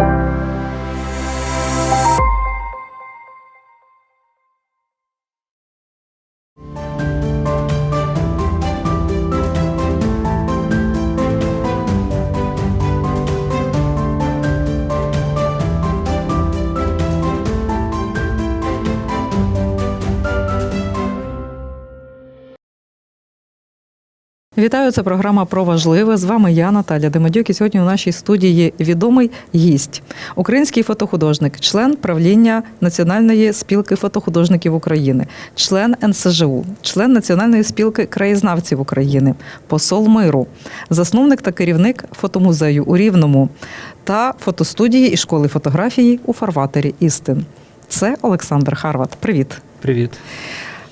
Thank you. Вітаю, це програма про важливе. З вами я, Наталя Демадюк. І сьогодні у нашій студії відомий гість, український фотохудожник, член правління Національної спілки фотохудожників України, член НСЖУ, член Національної спілки краєзнавців України, посол миру, засновник та керівник фотомузею у Рівному та фотостудії і школи фотографії у фарватері Істин. Це Олександр Харват. Привіт. Привіт.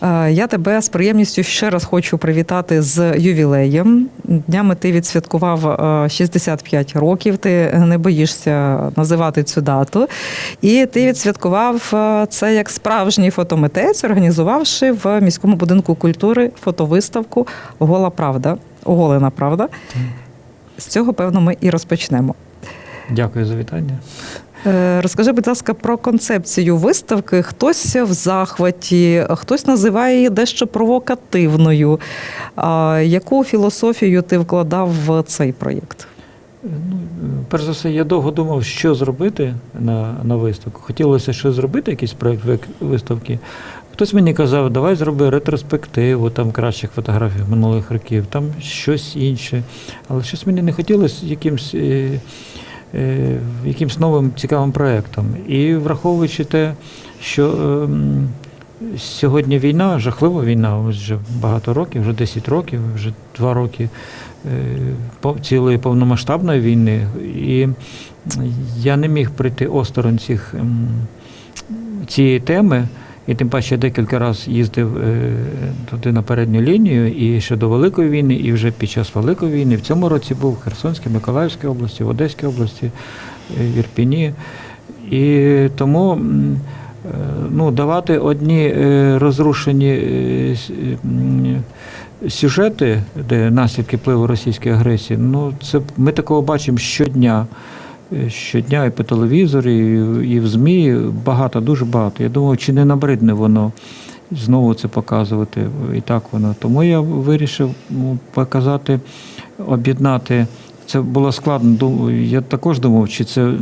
Е, Я тебе з приємністю ще раз хочу привітати з ювілеєм. Днями ти відсвяткував е, 65 років. Ти не боїшся називати цю дату. І ти відсвяткував е, це як справжній фотомитець, організувавши в міському будинку культури фотовиставку Гола Правда. Оголена правда. З цього, певно, ми і розпочнемо. Дякую за вітання. Е, Розкажи, будь ласка, про концепцію виставки. Хтось в захваті, хтось називає її дещо провокативною. Яку філософію ти вкладав в цей проєкт? Ну, перш за все, я довго думав, що зробити на, на виставку. Хотілося щось зробити, якийсь проєкт виставки. Хтось мені казав, давай зроби ретроспективу там кращих фотографій минулих років, там щось інше. Але щось мені не хотілося якимсь, е, е, якимсь новим цікавим проєктом. І враховуючи те, що ем, сьогодні війна, жахлива війна, ось вже багато років, вже 10 років, вже 2 роки е, цілої повномасштабної війни. І я не міг прийти осторонь цих, ем, цієї теми. І тим паче декілька разів їздив е, туди на передню лінію, і ще до Великої війни, і вже під час Великої війни. В цьому році був в Херсонській, Миколаївській області, в Одеській області, е, в Ірпіні. І тому е, ну, давати одні розрушені сюжети, де наслідки впливу російської агресії, ну це ми такого бачимо щодня. Щодня і по телевізорі, і, в ЗМІ багато, дуже багато. Я думаю, чи не набридне воно знову це показувати. І так воно. Тому я вирішив ну, показати, об'єднати. Це було складно. Я також думав, чи це,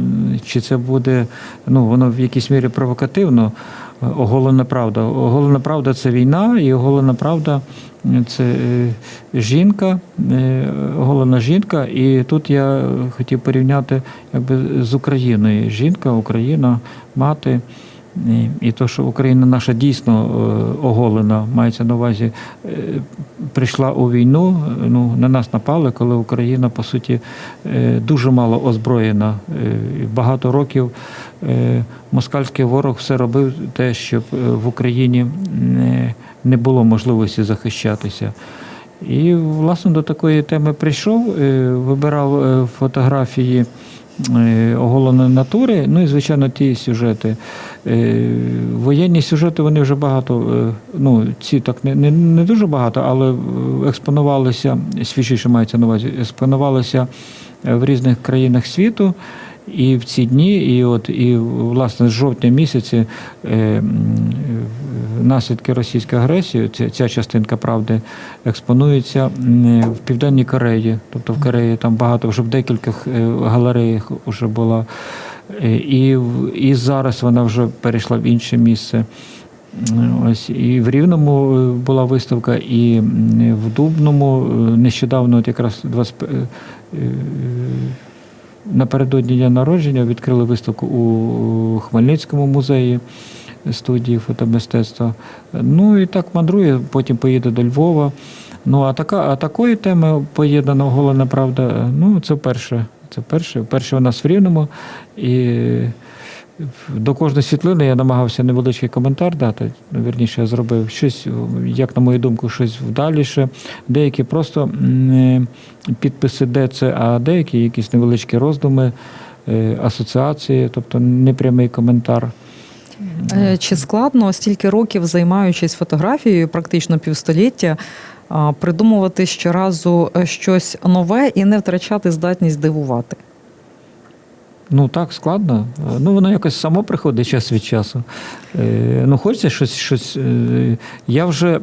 чи це буде, ну, воно в якійсь мірі провокативно. Оголена правда. Оголена правда це війна, і оголена правда це е, жінка, головна жінка. І тут я хотів порівняти якби, з Україною. Жінка, Україна, мати. І, і то, що Україна наша дійсно е, оголена, мається на увазі, е, прийшла у війну, ну, на нас напали, коли Україна, по суті, е, дуже мало озброєна. Багато років москальський ворог все робив те, щоб в Україні не, було можливості захищатися. І, власне, до такої теми прийшов, вибирав фотографії оголеної натури, ну і, звичайно, ті сюжети. Е, Воєнні сюжети вони вже багато, е, ну, ці так не, не, не дуже багато, але е, експонувалися, свіжіше мається на увазі, експонувалися е, в різних країнах світу. І в ці дні, і от і власне з жовтня місяці е, наслідки російської агресії, ця, ця частинка правди експонується в Південній Кореї. Тобто в Кореї там багато вже в декількох е, галереях вже була. Е, І, і зараз вона вже перейшла в інше місце. Ось і в Рівному е, була виставка, і в Дубному нещодавно, от якраз 20, е, е, напередодні дня народження відкрили виставку у Хмельницькому музеї студії фотомистецтва. Ну і так мандрує, потім поїде до Львова. Ну а така, а такої теми поєднана оголена правда. Ну це перше. Це перше. Перше у нас в Рівному. І до кожної світлини я намагався невеличкий коментар дати. Вірніше, я зробив щось, як на мою думку, щось вдаліше. Деякі просто м, підписи, де це, а деякі якісь невеличкі роздуми, е, асоціації, тобто непрямий коментар. Е, Чи складно стільки років займаючись фотографією, практично півстоліття, придумувати щоразу е, щось нове і не втрачати здатність дивувати? Ну так, складно. Ну, воно якось само приходить час від часу. Е, Ну, хочеться щось. щось. е, Я вже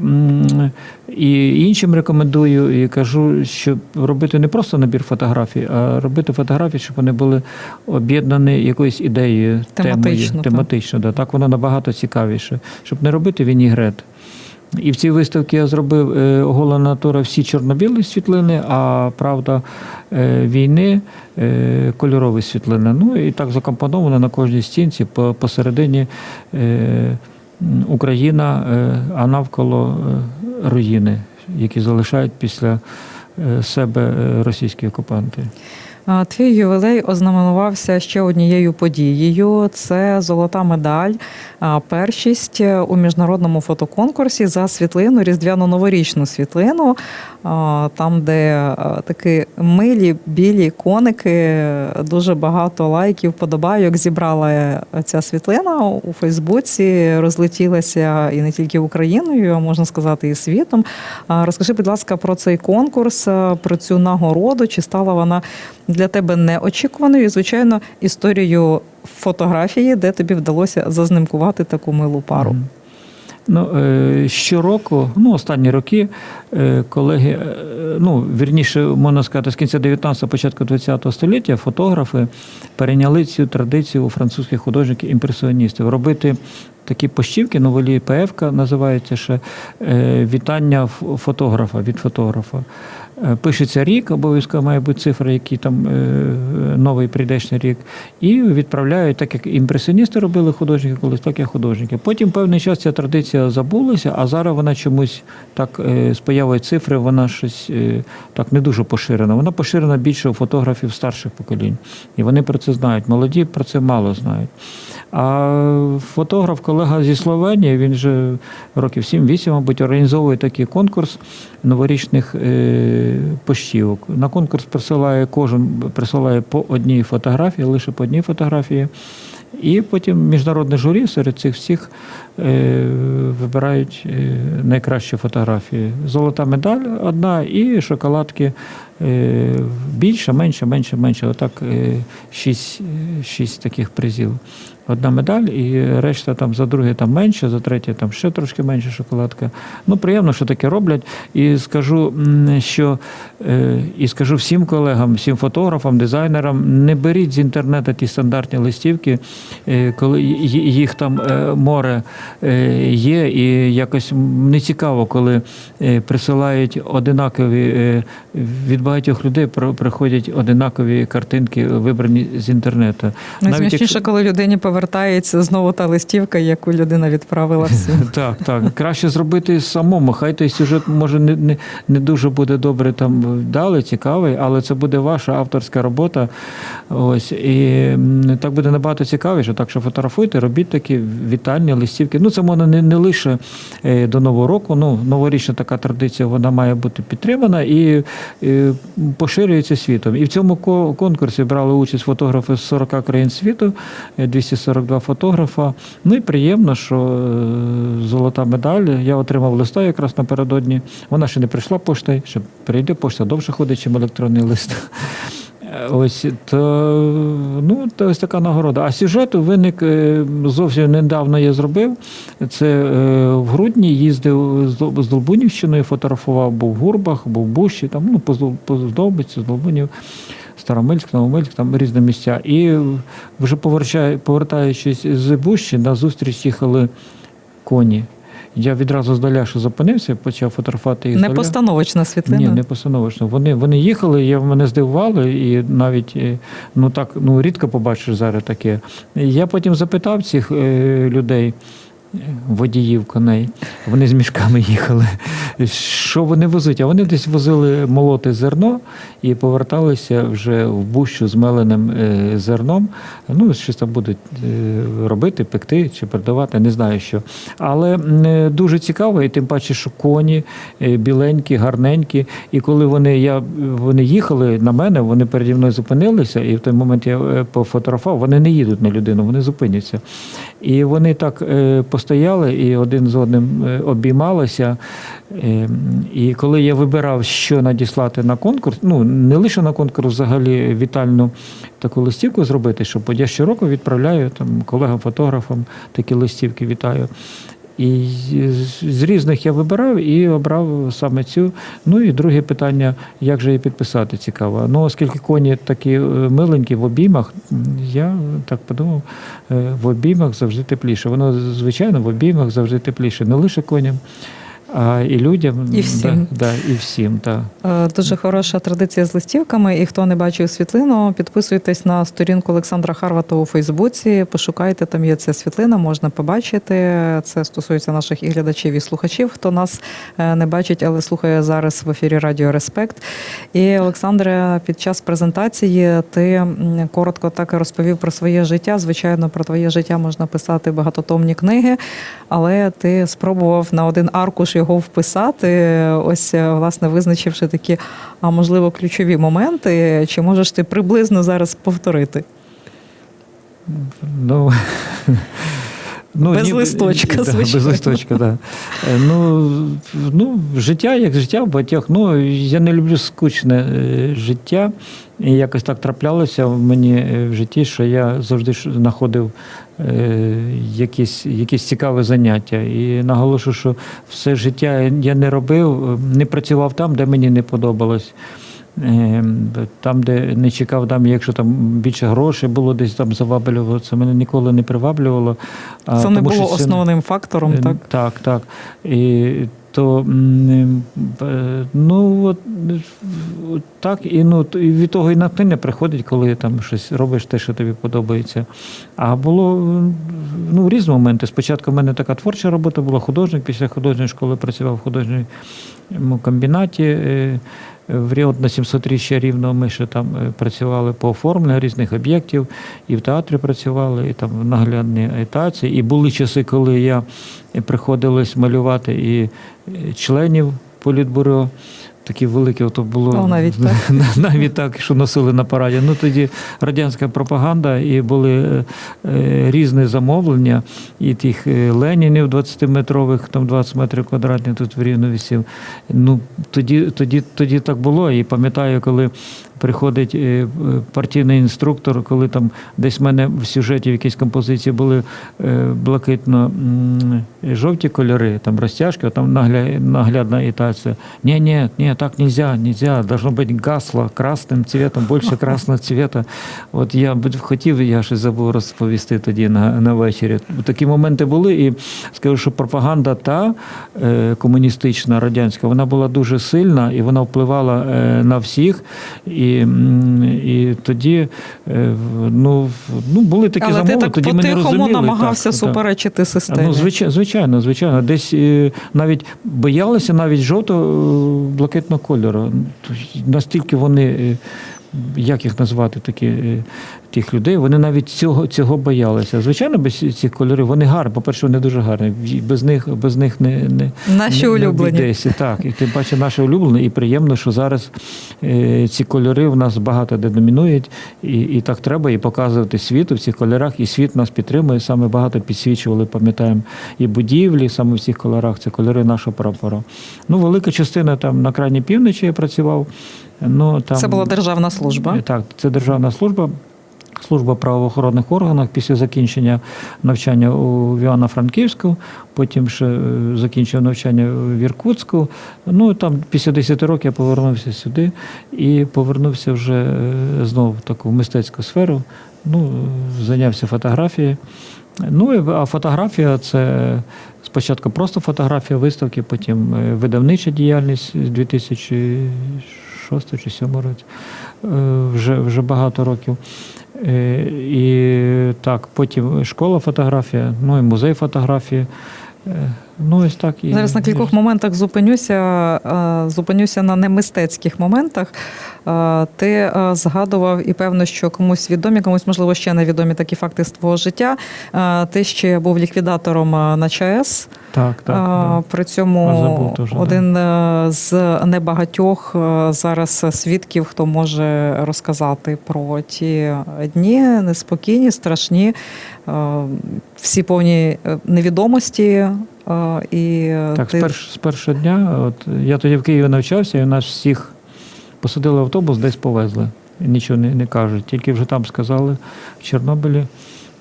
і іншим рекомендую і кажу, що робити не просто набір фотографій, а робити фотографії, щоб вони були об'єднані якоюсь ідеєю, Тематично, темою. так. Тематично, да. так воно набагато цікавіше. Щоб не робити вінігрет. І в цій виставці я зробив е, гола натура всі чорно-білі світлини, а правда е, війни е, кольорові світлини. Ну і так закомпоновано на кожній стінці посередині Україна, а навколо руїни, які залишають після себе російські окупанти. Твій ювілей ознаменувався ще однією подією. Це золота медаль, першість у міжнародному фотоконкурсі за світлину, різдвяно-новорічну світлину, там, де такі милі білі коники, дуже багато лайків, подобайок зібрала ця світлина у Фейсбуці, розлетілася і не тільки Україною, а можна сказати, і світом. Розкажи, будь ласка, про цей конкурс, про цю нагороду. Чи стала вона для тебе неочікуваною? І, звичайно, історію фотографії, де тобі вдалося зазнимкувати таку милу пару. Ну, е, щороку, ну, останні роки, е, колеги, е, ну, вірніше, можна сказати, з кінця 19-го, початку 20-го століття фотографи перейняли цю традицію у французьких художників імпресіоністів робити такі пощівки, новелі ПФК називається ще вітання фотографа від фотографа. Е, Пишеться рік, обов'язково має бути цифра, який там е, новий прийдешній рік, і відправляють, так як імпресіоністи робили художники колись, так і художники. Потім певний час ця традиція забулася, а зараз вона чомусь так е, з появою цифри, вона щось е, так не дуже поширена. Вона поширена більше у фотографів старших поколінь. І вони про це знають. Молоді про це мало знають. А фотограф, колега зі Словенії, він вже років 7-8, мабуть, організовує такий конкурс новорічних е, пощівок. На конкурс присилає кожен присилає по одній фотографії, лише по одній фотографії. І потім міжнародне журі серед цих всіх е, вибирають е, найкращі фотографії. Золота медаль одна і шоколадки більше, менше, менше, менше. Отак е, шість, е, шість таких призів. Одна медаль, і решта там за друге там менше, за третє там ще трошки менше шоколадка. Ну, приємно, що таке роблять. І скажу, що е, і скажу всім колегам, всім фотографам, дизайнерам, не беріть з інтернету ті стандартні листівки, е, коли їх там е, море е, є, і якось не цікаво, коли е, присилають одинакові е, від багатьох людей приходять одинакові картинки, вибрані з інтернету. Найсмішніше, коли людині повертається знову та листівка, яку людина відправила всім. Так, так. Краще зробити самому. Хай той сюжет може не, не, не дуже буде добре там вдалий, цікавий, але це буде ваша авторська робота. Ось і так буде набагато цікавіше. Так що фотографуйте, робіть такі вітальні листівки. Ну, це можна не, не лише е, до Нового року. Ну, новорічна така традиція, вона має бути підтримана і, е, поширюється світом. І в цьому конкурсі брали участь фотографи з 40 країн світу, е, 242 фотографа. Ну і приємно, що е, золота медаль. Я отримав листа якраз напередодні. Вона ще не прийшла поштою, ще прийде пошта довше ходить, чим електронний лист. Е, Ось то, ну, то ось така нагорода. А сюжет виник е, зовсім недавно я зробив. Це е, в грудні їздив з Долбунівщиною, фотографував, був в Гурбах, був в Бущі, там, ну, по з Долбунів, Старомильськ, Новомильськ, там різні місця. І вже повертаю- повертаючись з Бущі, на зустріч їхали коні. Я відразу здаля, що зупинився, почав фотографувати їх Не здаля. постановочна світлина. Ні, не постановочна. Вони, вони їхали, я мене здивували, і навіть е, ну так ну рідко побачиш зараз таке. Я потім запитав цих е, людей. Водіїв коней, вони з мішками їхали. Що вони везуть? А вони десь возили молоте зерно і поверталися вже в бущу з меленим е, зерном. Ну, щось там будуть е, робити, пекти чи продавати, не знаю що. Але е, дуже цікаво, і тим паче, що коні біленькі, гарненькі. І коли вони, я, вони їхали на мене, вони переді мною зупинилися, і в той момент я пофотографував, вони не їдуть на людину, вони зупиняться. І вони так е, постояли. і один з одним е, обіймалися. Е, І коли я вибирав, що надіслати на конкурс, ну не лише на конкурс, взагалі вітальну таку листівку зробити, що я щороку відправляю там колегам-фотографам такі листівки вітаю. І з- різних я вибирав і обрав саме цю. Ну і друге питання, як же її підписати, цікаво. Ну, оскільки коні такі е, миленькі в обіймах, я так подумав, е, в обіймах завжди тепліше. Воно, звичайно, в обіймах завжди тепліше. Не лише коням, і людям. І всім. Да, да, і всім, так. Е, Дуже хороша традиція з листівками. І хто не бачив світлину, підписуйтесь на сторінку Олександра Харвата у Фейсбуці. Пошукайте, там є ця світлина, можна побачити. Це стосується наших і глядачів, і слухачів, хто нас е, не бачить, але слухає зараз в ефірі Радіо Респект. І Олександре, під час презентації ти коротко так і розповів про своє життя. Звичайно, про твоє життя можна писати багатотомні книги, але ти спробував на один аркуш його вписати. Ось е, власне визначивши такі, а можливо, ключові моменти. Чи можеш ти приблизно зараз повторити? Ну, ну, Без ніби- листочка, да, звичайно. Без листочка. Да. Ну, ну, життя як життя в багатьох. Ну, я не люблю скучне е, життя. І якось так траплялося в мені е, в житті, що я завжди знаходив е, якісь, якісь цікаві заняття. І наголошую, що все життя я не робив, е, не працював там, де мені не подобалось. Е, Там, де не чекав, там, якщо там більше грошей було десь там заваблювало, це мене ніколи не приваблювало. А, Це не тому було що основним фактором, Е, так? Так, так. І то е, ну от так, і ну і від того і натхнення приходить, коли там щось робиш те, що тобі подобається. А було ну, різні моменти. Спочатку в мене така творча робота була художник, після художньої школи працював в художньому комбінаті. е, В Ріот на 700-річчя рівно ми ще там е, працювали по оформленню різних об'єктів, і в театрі працювали, і там в наглядній агітації. І були часи, коли я приходилось малювати і членів політбюро. Такі великі, то було О, навіть так. навіть так, що носили на параді. Ну тоді радянська пропаганда і були е, е, різні замовлення, і тих е, Ленінів 20-метрових, там 20 метрів квадратних тут в Рівно висів. Ну тоді, тоді, тоді так було. І пам'ятаю, коли приходить е, партійний інструктор, коли там десь в мене в сюжеті в якійсь композиції були е, блакитно м, жовті кольори, там розтяжки, а там нагля, наглядна агітація. Ні, ні, ні, так нельзя, нельзя, должно бути гасло красним цветом, більше красного цвета. От я хотів, я щось забув розповісти тоді на, на вечорі. Такі моменти були, і скажу, що пропаганда та е, комуністична радянська, вона була дуже сильна і вона впливала на всіх. І, і тоді е, ну, ну, були такі Але ти замови, так тоді ми не розуміли. намагався так, так. суперечити системі. Ну, звичайно, звичайно. Десь е, навіть боялися навіть жовто-блакитного кольору. Настільки вони, е, як їх назвати, такі, е, тих людей, вони навіть цього, цього боялися. Звичайно, без цих кольорів вони гарні. По-перше, вони дуже гарні. Без них, без них не, не, Наші не- не улюблені. обійдешся. Так, і ти бачиш наші улюблені, і приємно, що зараз е, ці кольори в нас багато де домінують, і, і так треба і показувати світу в цих кольорах, і світ нас підтримує. Саме багато підсвічували, пам'ятаємо, і будівлі, саме в цих кольорах, це кольори нашого прапора. Ну, велика частина там на крайній півночі я працював. Ну, там, Це була державна служба. так, це державна служба. Служба правоохоронних органах після закінчення навчання у Івано-Франківську, потім ще е, закінчив навчання в Іркутську. Ну там після 10 років я повернувся сюди і повернувся вже е, знову в таку мистецьку сферу. Ну, е, зайнявся фотографією. Ну, а фотографія це спочатку просто фотографія виставки, потім е, видавнича діяльність з 2006 чи 2007 році, Е, вже, вже багато років. Е, І так, потім школа фотографія, ну і музей фотографії. Ну, ось так і Зараз на кількох моментах зупинюся, е, зупинюся на немистецьких моментах. Е, Ти е, згадував, і певно, що комусь відомі, комусь, можливо, ще невідомі такі факти з твого життя. Ти ще був ліквідатором на ЧАЕС. Так, так. Да. При цьому да. один е, з небагатьох зараз свідків, хто може розказати про ті дні неспокійні, страшні, всі повні невідомості. Е, І Так, ти з, перш, з першого дня, от я тоді в Києві навчався, і нас всіх посадили в автобус, десь повезли. І Нічого не, не кажуть. Тільки вже там сказали в Чорнобилі,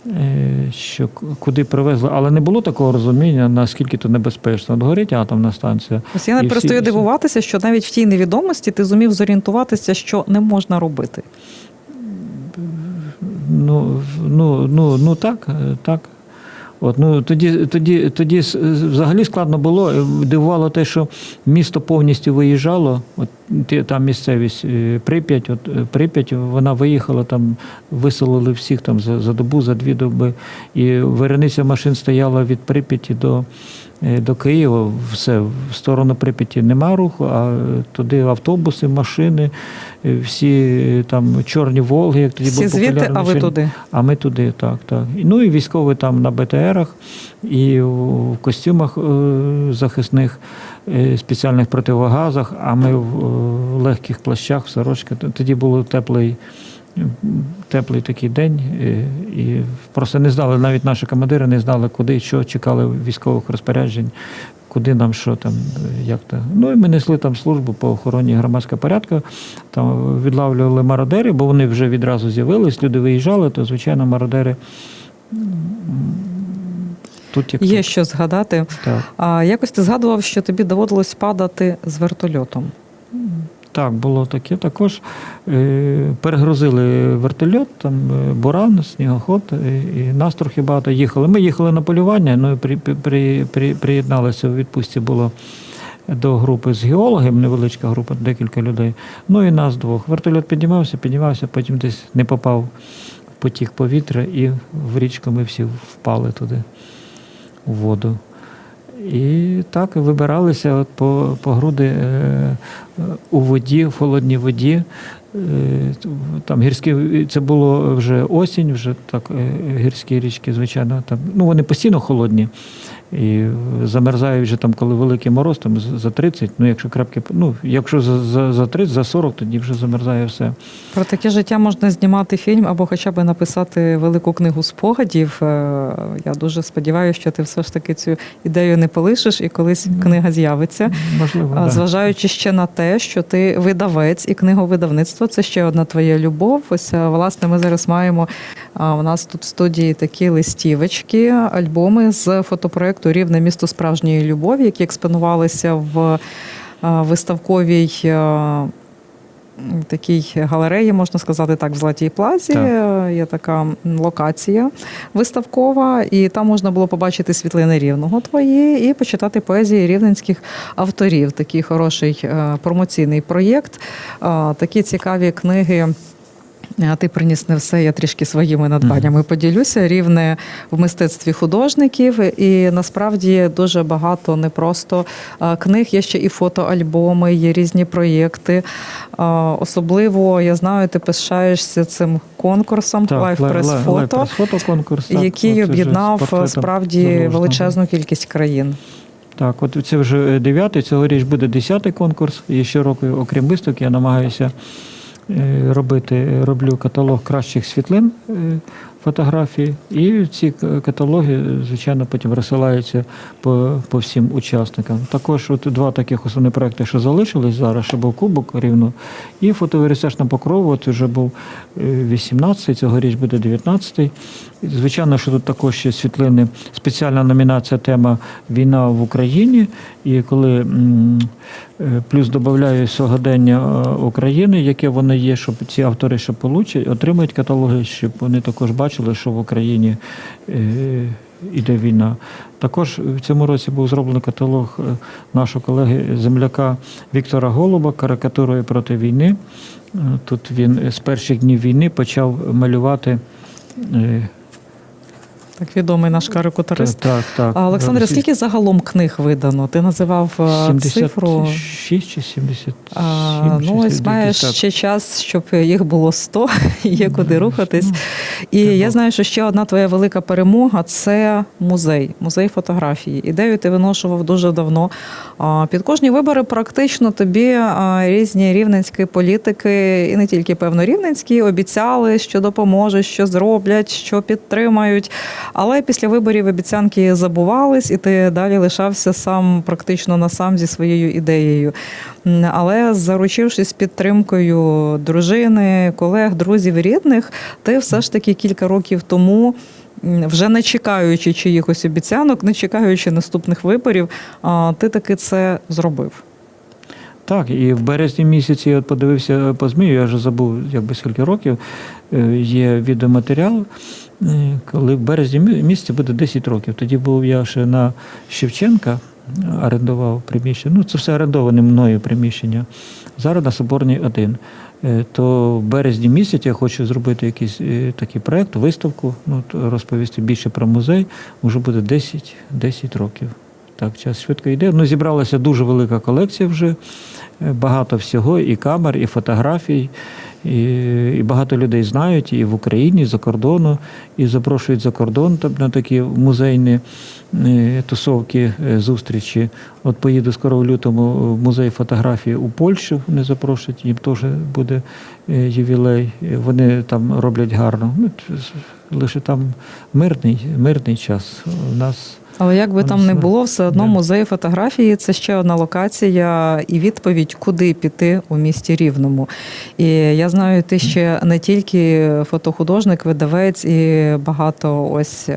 е, що куди привезли. Але не було такого розуміння, наскільки то небезпечно. От горить атомна станція. Ось я не перестаю всі- дивуватися, що навіть в тій невідомості ти зумів зорієнтуватися, що не можна робити. Ну, ну, ну, ну так, е, так. От, ну, тоді, тоді, тоді взагалі складно було. Е, Дивувало те, що місто повністю виїжджало. От, там місцевість е, Прип'ять, от, е, Прип'ять, вона виїхала, там виселили всіх там, за, за добу, за дві доби. І верениця машин стояла від Прип'яті до, до Києва. Все, в сторону Прип'яті нема руху, а е, туди автобуси, машини, е, всі е, там чорні Волги, як тоді Всі був звідти, а ви туди. А ми туди, так, так. Ну і військові там на БТРах, і в костюмах е, захисних, е, спеціальних противогазах, а ми в е, легких плащах, в сорочках. Тоді був теплий, теплий такий день, е, і просто не знали, навіть наші командири не знали, куди, що чекали військових розпоряджень. Куди нам що там, як то. Ну і ми несли там службу по охороні громадського порядку. Там відлавлювали мародери, бо вони вже відразу з'явились, люди виїжджали, то звичайно мародери тут як Є тут. що згадати. Так. А якось ти згадував, що тобі доводилось падати з вертольотом. Так, було таке. Також е, перегрузили вертольот, там е, буран, снігоход, е, і нас трохи багато їхали. Ми їхали на полювання, ну при, при, при, приєдналися у відпустці було до групи з геологів, невеличка група, декілька людей. Ну і нас двох. Вертольот піднімався, піднімався, потім десь не попав потік повітря, і в річку ми всі впали туди, у воду. І так вибиралися от по, по груди е, у воді, в холодній воді. Е, Там гірські, це було вже осінь, вже так е, гірські річки, звичайно, там, ну вони постійно холодні. І замерзають вже там, коли великий мороз, там за 30, ну якщо крапки, ну якщо за, за, за 30, за 40, тоді вже замерзає все. Про таке життя можна знімати фільм або хоча б написати велику книгу спогадів. Е, Я дуже сподіваюся, що ти все ж таки цю ідею не полишиш і колись книга з'явиться. Можливо, да. Зважаючи ще на те, що ти видавець і книговидавництво це ще одна твоя любов. Ось е, власне ми зараз маємо у нас тут в студії такі листівочки, альбоми з фотопроекту Рівне місто справжньої любові, які експонувалися в виставковій. е, Такій галереї, можна сказати так, в Золотій Плазі Так. Е, є така локація виставкова, і там можна було побачити світлини рівного твої і почитати поезії рівненських авторів. Такий хороший е, промоційний проєкт. Е, Такі цікаві книги. А ти приніс не все, я трішки своїми надбаннями поділюся. Рівне в мистецтві художників, і насправді дуже багато не просто книг, є ще і фотоальбоми, є різні проєкти. Особливо я знаю, ти пишаєшся цим конкурсом Live Press Photo, фото конкурс, так, який об'єднав справді величезну кількість країн. Так, от це вже дев'ятий, цьогоріч буде десятий конкурс. І щороку, окрім виставки, я намагаюся робити, роблю каталог кращих світлин е, фотографій. І ці каталоги, звичайно, потім розсилаються по, по всім учасникам. Також от два таких основні проекти, що залишились зараз, ще був Кубок рівно, і фотовересаж на Покрову, от вже був е, 18-й, цьогоріч буде 19-й. Звичайно, що тут також ще світлини, спеціальна номінація тема Війна в Україні. І коли е, плюс додаю сьогодення е, України, яке воно є, щоб ці автори ще получать, отримають каталоги, щоб вони також бачили, що в Україні йде іде війна. Також в цьому році був зроблений каталог е, нашого колеги земляка Віктора Голуба карикатурою проти війни. Е, Тут він з перших днів війни почав малювати. Так відомий наш карикатурист. Так, так. А, Олександре, скільки загалом книг видано? Ти називав е, цифру. 76 чи 77? А, ну, ось маєш так. ще час, щоб їх було 100, є куди рухатись. Ну, І я знаю, що ще одна твоя велика перемога це музей, музей фотографії. Ідею ти виношував дуже давно. Під кожні вибори практично тобі різні рівненські політики, і не тільки певно рівненські, обіцяли, що допоможуть, що зроблять, що підтримають. Але після виборів обіцянки забувались, і ти далі лишався сам практично на сам зі своєю ідеєю. Але заручившись підтримкою дружини, колег, друзів рідних, ти все ж таки кілька років тому. Вже не чекаючи чиїхось обіцянок, не чекаючи наступних виборів, ти таки це зробив. Так, і в березні місяці я подивився по ЗМІ, я вже забув, якби скільки років, е, є відеоматеріал, е, коли в березні мі- місяці буде 10 років. Тоді був я ще на Шевченка, е, орендував приміщення. Ну, це все орендоване мною приміщення. Зараз на Соборній 1. Е, То в березні місяці я хочу зробити якийсь е, такий проект, виставку, ну, розповісти більше про музей. Уже буде 10, 10 років. Так, час швидко йде. Ну, зібралася дуже велика колекція вже, е, багато всього, і камер, і фотографій. І, і багато людей знають і в Україні, і за кордону, і запрошують за кордон там, на такі музейні е, тусовки, е, зустрічі. От поїду скоро в лютому в музей фотографії у Польщу, вони запрошують, їм теж буде ювілей. Вони там роблять гарно. Ну, лише там мирний, мирний час. У нас Але як би там не було, все одно музей фотографії це ще одна локація і відповідь, куди піти у місті Рівному. І я знаю, ти ще не тільки фотохудожник, видавець і багато ось.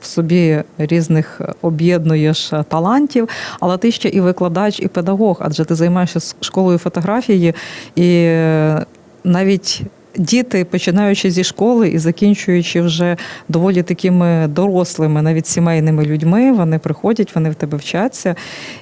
В собі різних об'єднуєш талантів, але ти ще і викладач, і педагог, адже ти займаєшся школою фотографії, і навіть діти, починаючи зі школи і закінчуючи вже доволі такими дорослими, навіть сімейними людьми, вони приходять, вони в тебе вчаться.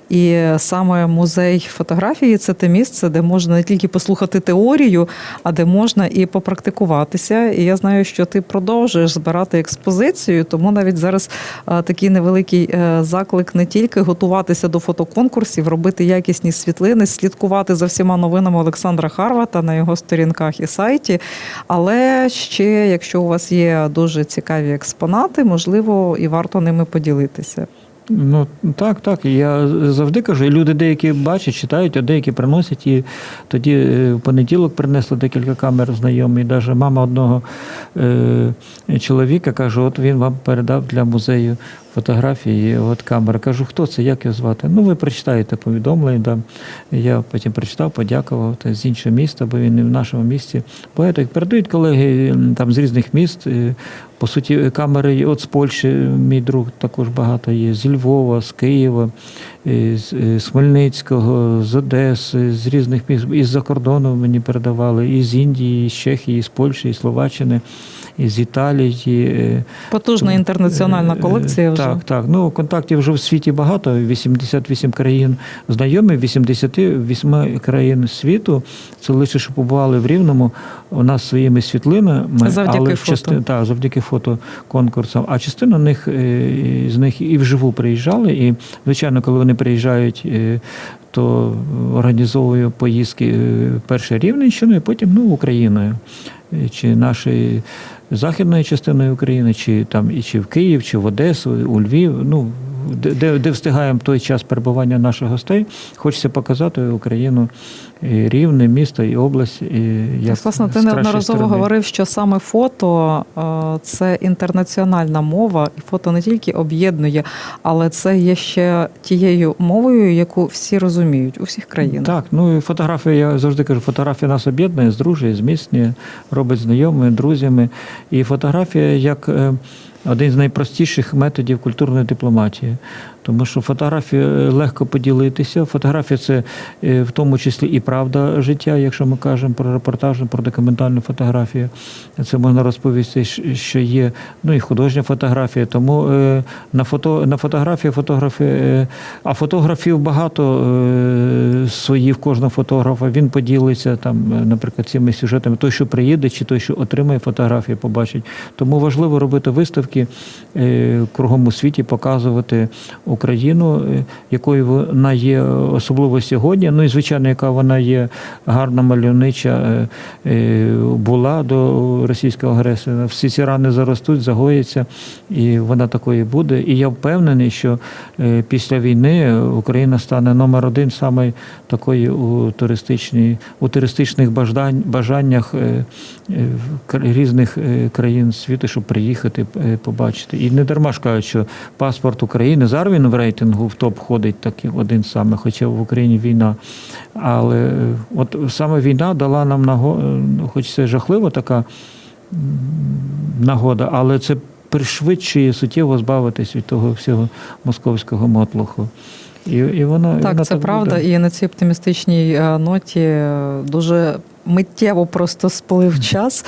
І саме музей фотографії це те місце, де можна не тільки послухати теорію, а де можна і попрактикуватися. І я знаю, що ти продовжуєш збирати експозицію, тому навіть зараз такий невеликий е, заклик не тільки готуватися до фотоконкурсів, робити якісні світлини, слідкувати за всіма новинами Олександра Харвата на його сторінках і сайті. Але ще, якщо у вас є дуже цікаві експонати, можливо, і варто ними поділитися. Ну так, так. Я завжди кажу, і люди деякі бачать, читають, а деякі приносять. І тоді е, в понеділок принесли декілька камер знайомі. Навіть мама одного е, чоловіка каже, от він вам передав для музею фотографії. От камера. Кажу, хто це, як його звати? Ну, ви прочитаєте повідомлення. Да. Я потім прочитав, подякував та з іншого міста, бо він не в нашому місті. Поети передають колеги там з різних міст. По суті, камери от з Польщі, мій друг також багато є, з Львова, з Києва, з Хмельницького, з Одеси, з різних міст. Із-за кордону мені передавали, і з Індії, і з Чехії, і з Польщі, і Словаччини, з Італії. е, Потужна інтернаціональна е, колекція вже. Так, так. Ну, контактів вже в світі багато. 88 країн знайомі, 88 країн світу. Це лише що побували в Рівному у нас своїми світлинами, Завдяки але фото. части- так, завдяки фотоконкурсам. А частина них е, з них і вживу приїжджали. І, звичайно, коли вони приїжджають. е, То організовую поїздки е, перше Рівненщиною, потім ну, Україною, Е, чи нашою західною частиною України, чи там і чи в Київ, чи в Одесу, у Львів. Ну де, де, встигаємо той час перебування наших гостей, хочеться показати Україну, і рівне місто і область. І як власне, ти неодноразово сторони. говорив, що саме фото е, це інтернаціональна мова, і фото не тільки об'єднує, але це є ще тією мовою, яку всі розуміють у всіх країнах. Так, ну і фотографія, я завжди кажу, фотографія нас об'єднує, здружує, зміцнює, робить знайомими, друзями. І фотографія як е, один з найпростіших методів культурної дипломатії. Тому що фотографія е, легко поділитися. Фотографія це е, в тому числі і правда життя, якщо ми кажемо про репортажну, про документальну фотографію. Це можна розповісти, що є ну і художня фотографія. Тому е, на фото на фотографії фотографи, е, а фотографів багато своїх кожного фотографа. Він поділиться там, наприклад, цими сюжетами. Той, що приїде, чи той, що отримає фотографії, побачить. Тому важливо робити виставки кругом у світі показувати Україну, е, якою вона є особливо сьогодні. Ну і звичайно, яка вона є гарна мальовнича е, е, була до російського агресора. Всі ці рани заростуть, загояться, і вона такою буде. І я впевнений, що після війни Україна стане номер один саме такої у туристичній у туристичних бажань, бажаннях різних країн світу, щоб приїхати побачити. І не дарма ж кажуть, що паспорт України зараз він в рейтингу в топ ходить такий один саме, хоча в Україні війна. Але е, от саме війна дала нам наго, е, хоч це жахлива така нагода, але це пришвидшує суттєво збавитись від того всього московського мотлуху. І, і воно, і Так, воно це правда. буде. І на цій оптимістичній е, ноті дуже миттєво просто сплив час.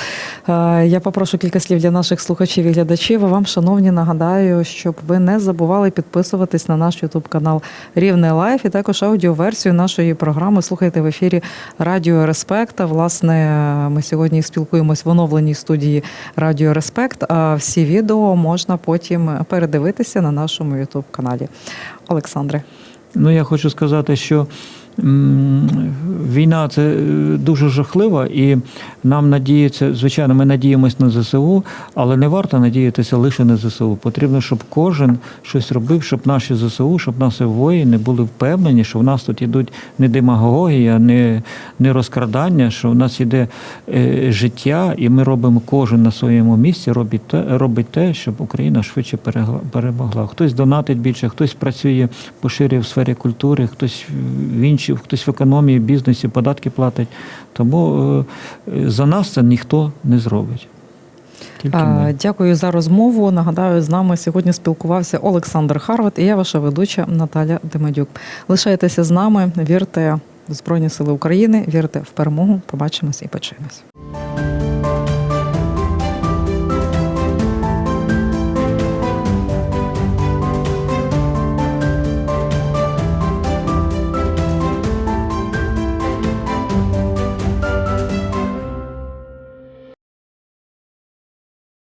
Е, Я попрошу кілька слів для наших слухачів і глядачів. А вам, шановні, нагадаю, щоб ви не забували підписуватись на наш Ютуб канал Рівне Лайф і також аудіоверсію нашої програми. Слухайте в ефірі Радіо Респект. А, Власне, ми сьогодні спілкуємось в оновленій студії Радіо Респект. А всі відео можна потім передивитися на нашому Ютуб каналі. Олександре. Ну, я хочу сказати, що війна це е, дуже жахлива, і нам надіється, звичайно, ми надіємось на ЗСУ, але не варто надіятися лише на ЗСУ. Потрібно, щоб кожен щось робив, щоб наші ЗСУ, щоб наші воїни були впевнені, що в нас тут ідуть не демагогія, не, не розкрадання, що в нас іде е, життя, і ми робимо кожен на своєму місці, робить те, робить те, щоб Україна швидше перемогла. Хтось донатить більше, хтось працює, поширює в сфері культури, хтось в інші, хтось в економії, бізнесі, податки платить. Тому е, за нас це ніхто не зробить. Тільки Дякую за розмову. Нагадаю, з нами сьогодні спілкувався Олександр Харват і я ваша ведуча Наталя Демедюк. Лишайтеся з нами, вірте в Збройні Сили України, вірте в перемогу. Побачимось і почуємось.